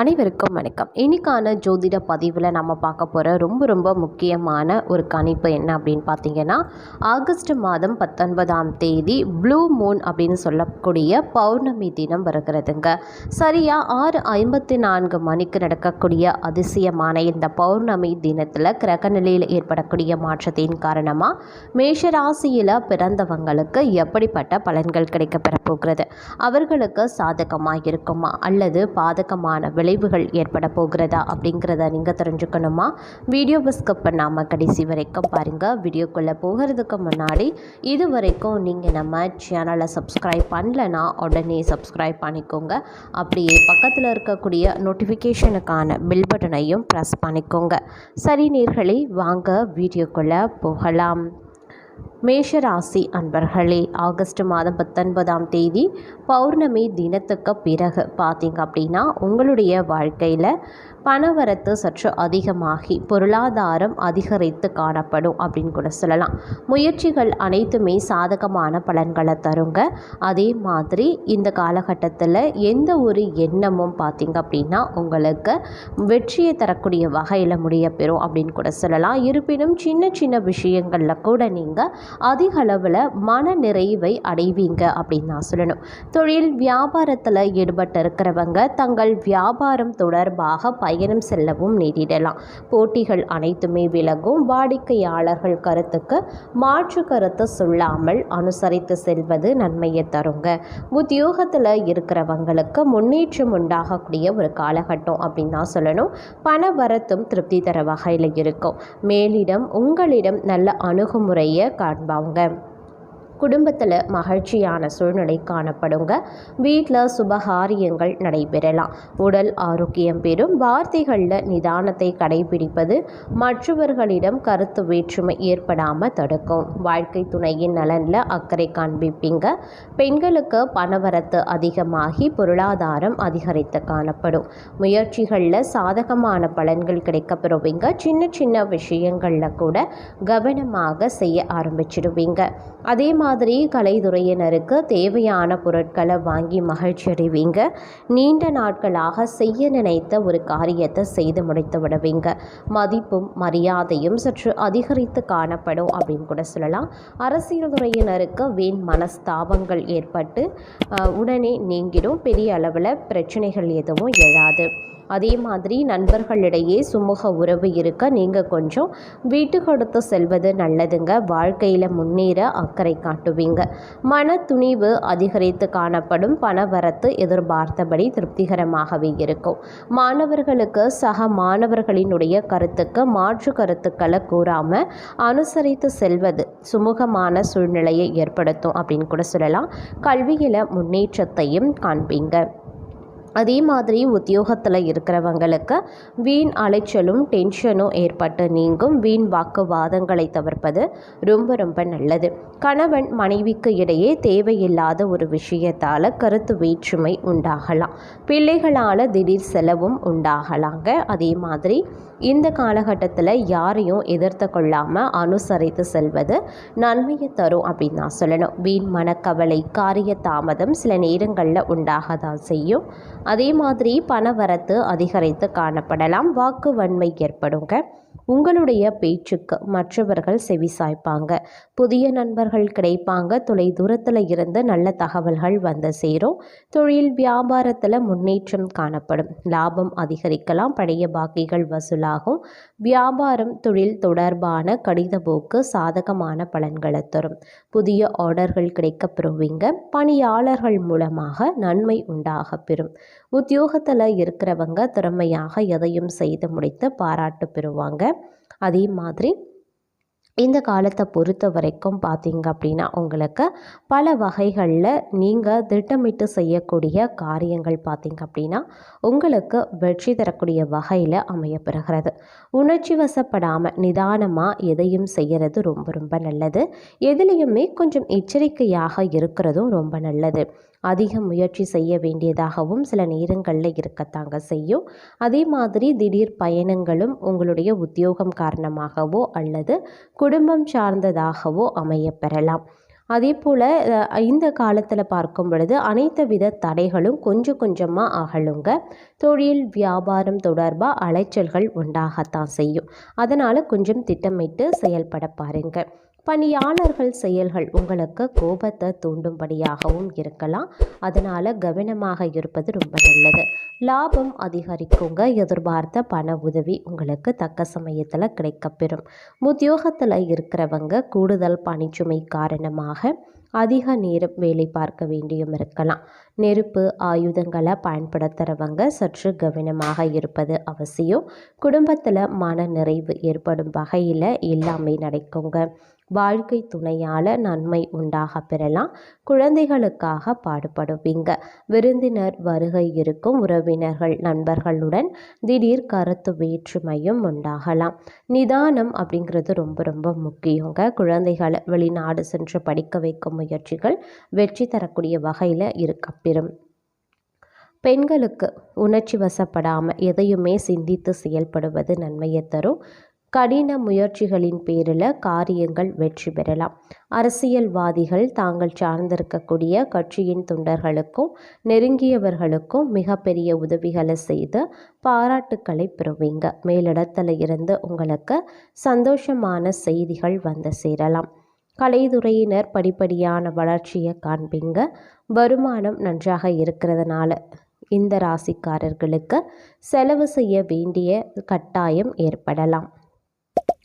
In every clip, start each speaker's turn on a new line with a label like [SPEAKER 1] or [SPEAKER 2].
[SPEAKER 1] அனைவருக்கும் வணக்கம். இன்றைக்கான ஜோதிட பதிவில் நம்ம பார்க்க போகிற ரொம்ப ரொம்ப முக்கியமான ஒரு கணிப்பு என்ன அப்படின்னு பார்த்தீங்கன்னா ஆகஸ்ட் மாதம் பத்தொன்பதாம் தேதி ப்ளூ மூன் அப்படின்னு சொல்லக்கூடிய பௌர்ணமி தினம் வருகிறதுங்க. சரியாக ஆறு ஐம்பத்தி நான்கு மணிக்கு நடக்கக்கூடிய அதிசயமான இந்த பௌர்ணமி தினத்தில் கிரகநிலையில் ஏற்படக்கூடிய மாற்றத்தின் காரணமாக மேஷராசியில் பிறந்தவங்களுக்கு எப்படிப்பட்ட பலன்கள் கிடைக்கப்பெற போகிறது? அவர்களுக்கு சாதகமாக இருக்குமா அல்லது பாதகமான விளைவுகள் ஏற்பட போகிறதா அப்படிங்கிறத நீங்கள் தெரிஞ்சுக்கணுமா? வீடியோவை ஸ்கிப் பண்ணாமல் கடைசி வரைக்கும் பாருங்கள் வீடியோக்குள்ளே போகிறதுக்கு முன்னாடி இது வரைக்கும் நீங்கள் நம்ம சேனலை சப்ஸ்கிரைப் பண்ணலைன்னா உடனே சப்ஸ்கிரைப் பண்ணிக்கோங்க. அப்படியே பக்கத்தில் இருக்கக்கூடிய நோட்டிஃபிகேஷனுக்கான பில் பட்டனையும் ப்ரெஸ் பண்ணிக்கோங்க. சரி நேர்களே வாங்க வீடியோக்குள்ளே போகலாம். மேஷராசி அன்பர்களே ஆகஸ்ட் மாதம் பத்தொன்பதாம் தேதி பௌர்ணமி தினத்துக்கு பிறகு பார்த்தீங்க அப்படின்னா உங்களுடைய வாழ்க்கையில் பணவரத்து சற்று அதிகமாகி பொருளாதாரம் அதிகரித்து காணப்படும் அப்படின்னு கூட சொல்லலாம். முயற்சிகள் அனைத்துமே சாதகமான பலன்களை தருங்க. அதே மாதிரி இந்த காலகட்டத்தில் எந்த ஒரு எண்ணமும் பார்த்தீங்க அப்படின்னா உங்களுக்கு வெற்றியை தரக்கூடிய வகையில் முடிய பெறும் அப்படின்னு கூட சொல்லலாம். இருப்பினும் சின்ன சின்ன விஷயங்களில் கூட நீங்கள் அதிக அளவில் மன நிறைவை அடைவீங்க அப்படின்னு நான் சொல்லணும். தொழில் வியாபாரத்தில் ஈடுபட்டு இருக்கிறவங்க தங்கள் வியாபாரம் தொடர்பாக பயணம் செல்லவும் நேரிடலாம் போட்டிகள் அனைத்துமே விலகும். வாடிக்கையாளர்கள் கருத்துக்கு மாற்று கருத்து சொல்லாமல் அனுசரித்து செல்வது நன்மையை தருங்க. உத்தியோகத்தில் இருக்கிறவங்களுக்கு முன்னேற்றம் உண்டாகக்கூடிய ஒரு காலகட்டம் அப்படின்னு தான் சொல்லணும். பண வரத்தும் திருப்தி தர வகையில் இருக்கும். மேலிடம் உங்களிடம் நல்ல அணுகுமுறையை காண்பாங்க குடும்பத்தில் மகிழ்ச்சியான சூழ்நிலை காணப்படுங்க. வீட்டில் சுபகாரியங்கள் நடைபெறலாம். உடல் ஆரோக்கியம் பெறும். வார்த்தைகளில் நிதானத்தை கடைபிடிப்பது மற்றவர்களிடம் கருத்து வேற்றுமை ஏற்படாமல் தடுக்கும். வாழ்க்கை துணையின் நலனில் அக்கறை காண்பிப்பீங்க. பெண்களுக்கு பணவரத்து அதிகமாகி பொருளாதாரம் அதிகரித்து காணப்படும். முயற்சிகளில் சாதகமான பலன்கள் கிடைக்கப்பெறுவீங்க. சின்ன சின்ன விஷயங்களில் கூட கவனமாக செய்ய ஆரம்பிச்சிடுவீங்க அதே மாதிரி கலைத்துறையினருக்கு தேவையான பொருட்களை வாங்கி மகிழ்ச்சி அடைவீங்க நீண்ட நாட்களாக செய்ய நினைத்த ஒரு காரியத்தை செய்து முடித்து விடுவீங்க. மதிப்பும் மரியாதையும் சற்று அதிகரித்து காணப்படும் அப்படின்னு கூட சொல்லலாம். அரசியல் துறையினருக்கு வீண் மனஸ்தாபங்கள் ஏற்பட்டு உடனே நீங்கிடும். பெரிய அளவில் பிரச்சனைகள் எதுவும் எழாது. அதே மாதிரி நண்பர்களிடையே சுமூக உறவு இருக்க நீங்கள் கொஞ்சம் வீட்டு கொடுத்து செல்வது நல்லதுங்க. வாழ்க்கையில் முன்னேற அக்கறை காட்டுவீங்க. மன துணிவு அதிகரித்து காணப்படும். பணவரத்து எதிர்பார்த்தபடி திருப்திகரமாகவே இருக்கும். மாணவர்களுக்கு சக மாணவர்களினுடைய கருத்துக்கு மாற்று கருத்துக்களை கூறாமல் அனுசரித்து செல்வது சுமூகமான சூழ்நிலையை ஏற்படுத்தும் அப்படின்னு கூட சொல்லலாம். கல்வியில் முன்னேற்றத்தையும் காண்பீங்க. அதே மாதிரி உத்தியோகத்தில் இருக்கிறவங்களுக்கு வீண் அலைச்சலும் டென்ஷனும் ஏற்பட்டு நீங்கும். வீண் வாக்குவாதங்களை தவிர்ப்பது ரொம்ப ரொம்ப நல்லது. கணவன் மனைவிக்கு இடையே தேவையில்லாத ஒரு விஷயத்தால் கருத்து வேற்றுமை உண்டாகலாம். பிள்ளைகளால் திடீர் செலவும் உண்டாகலாங்க. அதே மாதிரி இந்த காலகட்டத்தில் யாரையும் எதிர்த்து கொள்ளாமல் அனுசரித்து செல்வது நன்மையை தரும் அப்படின்னு நான் சொல்லணும். வீண் மனக்கவலை காரிய தாமதம் சில நேரங்களில் உண்டாக தான் செய்யும். அதே மாதிரி பணவரத்து அதிகரித்து காணப்படலாம். வாக்கு வன்மை ஏற்படுங்க. உங்களுடைய பேச்சுக்கு மற்றவர்கள் செவிசாய்ப்பாங்க புதிய நண்பர்கள் கிடைப்பாங்க. தொலை தூரத்தில் இருந்து நல்ல தகவல்கள் வந்து சேரும். தொழில் வியாபாரத்தில் முன்னேற்றம் காணப்படும். லாபம் அதிகரிக்கலாம். பழைய பாக்கிகள் வசூலாகும். வியாபாரம் தொழில் தொடர்பான கடித போக்கு சாதகமான பலன்களை தரும். புதிய ஆர்டர்கள் கிடைக்கப்பெறுவீங்க பணியாளர்கள் மூலமாக நன்மை உண்டாக பெறும். உத்தியோகத்தில் இருக்கிறவங்க திறமையாக எதையும் செய்து முடித்து பாராட்டு பெறுவாங்க. அதே மாதிரி இந்த காலத்தை பொறுத்த வரைக்கும் பார்த்தீங்க அப்படின்னா உங்களுக்கு பல வகைகளில் நீங்கள் திட்டமிட்டு செய்யக்கூடிய காரியங்கள் பார்த்தீங்க அப்படின்னா உங்களுக்கு வெற்றி தரக்கூடிய வகையில் அமையப்பெறுகிறது. உணர்ச்சி வசப்படாமல் நிதானமாக எதையும் செய்கிறது ரொம்ப ரொம்ப நல்லது. எதுலேயுமே கொஞ்சம் எச்சரிக்கையாக இருக்கிறதும் ரொம்ப நல்லது. அதிக முயற்சி செய்ய வேண்டியதாகவும் சில நேரங்களில் இருக்கத்தாங்க செய்யும். அதே மாதிரி திடீர் பயணங்களும் உங்களுடைய உத்தியோகம் காரணமாகவோ அல்லது குடும்பம் சார்ந்ததாகவோ அமையப்பெறலாம் அதே போல் இந்த காலத்தில் பார்க்கும் பொழுது அனைத்து வித தடைகளும் கொஞ்சம் கொஞ்சமாக அகலுங்க. தொழில் வியாபாரம் தொடர்பாக அலைச்சல்கள் உண்டாகத்தான் செய்யும். அதனால் கொஞ்சம் திட்டமிட்டு செயல்பட பாருங்கள் பணியாளர்கள் செயல்கள் உங்களுக்கு கோபத்தை தூண்டும்படியாகவும் இருக்கலாம். அதனால் கவனமாக இருப்பது ரொம்ப நல்லது. லாபம் அதிகரிக்குங்க. எதிர்பார்த்த பண உதவி உங்களுக்கு தக்க சமயத்தில் கிடைக்கப்பெறும். உத்தியோகத்தில் இருக்கிறவங்க கூடுதல் பணிச்சுமை காரணமாக அதிக நேரம் வேலை பார்க்க வேண்டியும் இருக்கலாம். நெருப்பு ஆயுதங்களை பயன்படுத்துகிறவங்க சற்று கவனமாக இருப்பது அவசியம். குடும்பத்தில் மன நிறைவு ஏற்படும் வகையில் எல்லாமே நடக்குங்க. வாழ்க்கை துணையால் நன்மை உண்டாக பெறலாம். குழந்தைகளுக்காக பாடுபடுவீங்க. விருந்தினர் வருகை இருக்கும் உறவினர்கள் நண்பர்களுடன் திடீர் கருத்து வேற்றுமையும் உண்டாகலாம். நிதானம் அப்படிங்கிறது ரொம்ப ரொம்ப முக்கியங்க. குழந்தைகளை வெளிநாடு சென்று படிக்க வைக்கும் முயற்சிகள் வெற்றி தரக்கூடிய வகையில் இருக்கப்பெறும் பெண்களுக்கு உணர்ச்சி வசப்படாமல் எதையுமே சிந்தித்து செயல்படுவது நன்மையை தரும். கடின முயற்சிகளின் பேரில் காரியங்கள் வெற்றி பெறலாம். அரசியல்வாதிகள் தாங்கள் சார்ந்திருக்கக்கூடிய கட்சியின் தொண்டர்களுக்கும் நெருங்கியவர்களுக்கும் மிகப்பெரிய உதவிகளை செய்து பாராட்டுக்களை பெறுவீங்க. மேலிடத்தில் இருந்து உங்களுக்கு சந்தோஷமான செய்திகள் வந்து சேரலாம். கலைத்துறையினர் படிப்படியான வளர்ச்சியை காண்பீங்க. வருமானம் நன்றாக இருக்கிறதுனால இந்த ராசிக்காரர்களுக்கு செலவு செய்ய வேண்டிய கட்டாயம் ஏற்படலாம்.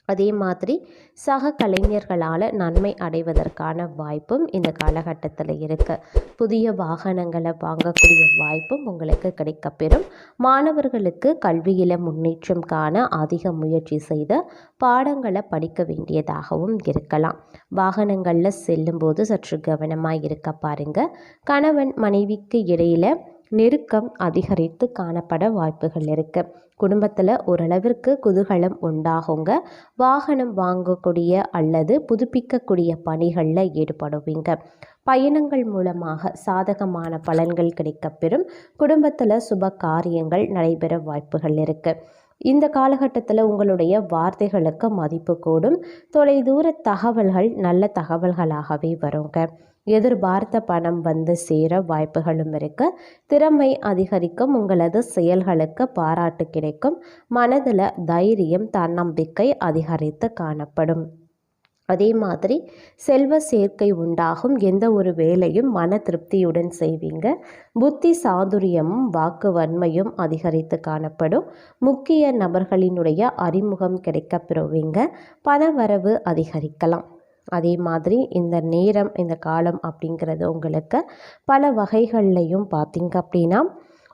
[SPEAKER 1] அதே மாதிரி சக கலைஞர்களால் நன்மை அடைவதற்கான வாய்ப்பும் இந்த காலகட்டத்தில் இருக்குது புதிய வாகனங்களை வாங்கக்கூடிய வாய்ப்பும் உங்களுக்கு கிடைக்கப்பெறும் மாணவர்களுக்கு கல்வியில் முன்னேற்றம் காண அதிக முயற்சி செய்து பாடங்களை படிக்க வேண்டியதாகவும் இருக்கலாம். வாகனங்களில் செல்லும்போது சற்று கவனமாக இருக்க பாருங்கள் கணவன் மனைவிக்கு இடையில் நெருக்கம் அதிகரித்து காணப்பட வாய்ப்புகள் இருக்குது குடும்பத்தில் ஓரளவிற்கு குதூகலம் உண்டாகுங்க. வாகனம் வாங்கக்கூடிய அல்லது புதுப்பிக்கக்கூடிய பணிகளில் ஈடுபடுவீங்க. பயணங்கள் மூலமாக சாதகமான பலன்கள் கிடைக்கப்பெறும் குடும்பத்தில் சுப காரியங்கள் நடைபெற வாய்ப்புகள் இருக்குது இந்த காலகட்டத்தில் உங்களுடைய வார்த்தைகளுக்கு மதிப்பு கூடும். தொலைதூர தகவல்கள் நல்ல தகவல்களாகவே வருங்க. எதிர்பார்த்த பணம் வந்து சேர வாய்ப்புகளும் இருக்க. திறமை அதிகரிக்கும் உங்களது செயல்களுக்கு பாராட்டு கிடைக்கும். மனதில் தைரியம் தன்னம்பிக்கை அதிகரித்து காணப்படும். அதே மாதிரி செல்வ சேர்க்கை உண்டாகும். எந்த ஒரு வேலையும் மன திருப்தியுடன் செய்வீங்க. புத்தி சாதுரியமும் வாக்கு வன்மையும் அதிகரித்து காணப்படும். முக்கிய நபர்களினுடைய அறிமுகம் கிடைக்கப்பெறுவீங்க பணவரவு அதிகரிக்கலாம். அதே மாதிரி இந்த நேரம் இந்த காலம் அப்படிங்கிறது உங்களுக்கு பல வகைகள்லையும் பார்த்திங்க அப்படின்னா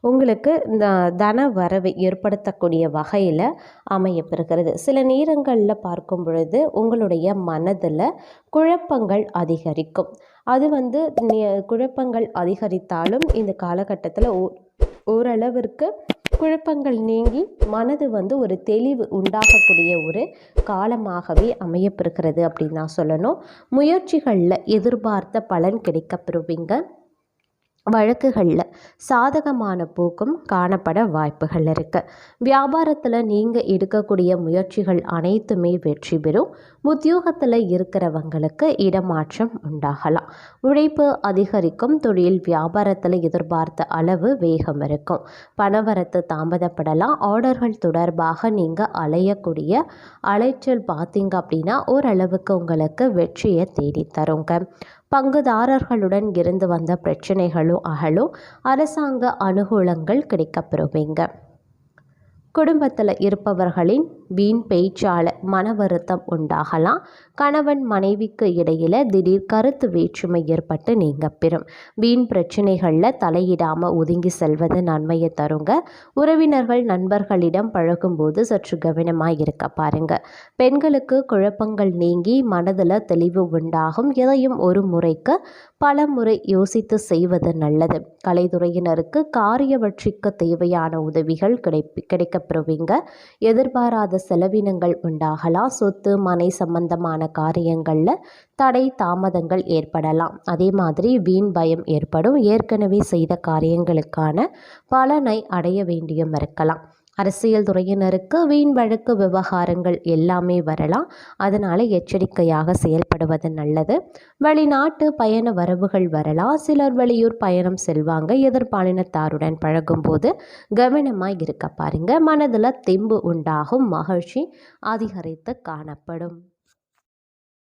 [SPEAKER 1] உங்களுக்கு இந்த தன வரவை ஏற்படுத்தக்கூடிய வகையில் அமையப்பெறுகிறது. சில நேரங்களில் பார்க்கும் பொழுது உங்களுடைய மனதில் குழப்பங்கள் அதிகரிக்கும். அது வந்து குழப்பங்கள் அதிகரித்தாலும் இந்த காலகட்டத்தில் ஓ ஓரளவிற்கு குழப்பங்கள் நீங்கி மனது வந்து ஒரு தெளிவு உண்டாகக்கூடிய ஒரு காலமாகவே அமையப்பெறுகிறது அப்படின்னு தான் சொல்லணும். முயற்சிகளில் எதிர்பார்த்த பலன் கிடைக்கப்பெறுவீங்க வழக்குகளில் சாதகமான போக்கும் காணப்பட வாய்ப்புகள் இருக்குது வியாபாரத்தில் நீங்கள் எடுக்கக்கூடிய முயற்சிகள் அனைத்துமே வெற்றி பெறும். உத்தியோகத்தில் இருக்கிறவங்களுக்கு இடமாற்றம் உண்டாகலாம். உழைப்பு அதிகரிக்கும் தொழில் வியாபாரத்தில் எதிர்பார்த்த அளவு வேகம் இருக்கும். பணவரத்து தாமதப்படலாம். ஆர்டர்கள் தொடர்பாக நீங்கள் அலையக்கூடிய அலைச்சல் பார்த்தீங்க அப்படின்னா ஓரளவுக்கு உங்களுக்கு வெற்றியை தேடித்தருங்க. பங்குதாரர்களுடன் இருந்து வந்த பிரச்சனைகளும் அகலும் அரசாங்க அனுகூலங்கள் கிடைக்கப்பெறுவீங்க. குடும்பத்தில் இருப்பவர்களின் வீண் பேச்சால் மன வருத்தம் உண்டாகலாம். கணவன் மனைவிக்கு இடையில் திடீர் கருத்து வேற்றுமை ஏற்பட்டு நீங்க பெறும் வீண் பிரச்சனைகளில் தலையிடாமல் ஒதுங்கி செல்வது நன்மையை தருங்க. உறவினர்கள் நண்பர்களிடம் பழகும்போது சற்று கவனமாக இருக்க பாருங்க. பெண்களுக்கு குழப்பங்கள் நீங்கி மனதில் தெளிவு உண்டாகும். எதையும் ஒரு முறைக்கு பல முறை யோசித்து செய்வது நல்லது. கலைத்துறையினருக்கு காரிய வற்றிக்கு தேவையான உதவிகள் கிடை கிடைக்கப்பெறுவீங்க எதிர்பாராத செலவினங்கள் உண்டாகலாம் சொத்து மனை சம்பந்தமான காரியங்களில் தடை தாமதங்கள் ஏற்படலாம். அதே மாதிரி வீண் பயம் ஏற்படும். ஏற்கனவே செய்த காரியங்களுக்கான பலனை அடைய வேண்டியும் இருக்கலாம். அரசியல் துறையினருக்கு வீண் வழக்கு விவகாரங்கள் எல்லாமே வரலாம். அதனால் எச்சரிக்கையாக செயல்படுவது நல்லது. வெளிநாட்டு பயண வரவுகள் வரலாம். சிலர் வெளியூர் பயணம் செல்வாங்க. எதிர்பாலினத்தாருடன் பழகும்போது கவனமாக இருக்க பாருங்க. மனதில் தெம்பு உண்டாகும். மகிழ்ச்சி அதிகரித்து காணப்படும்.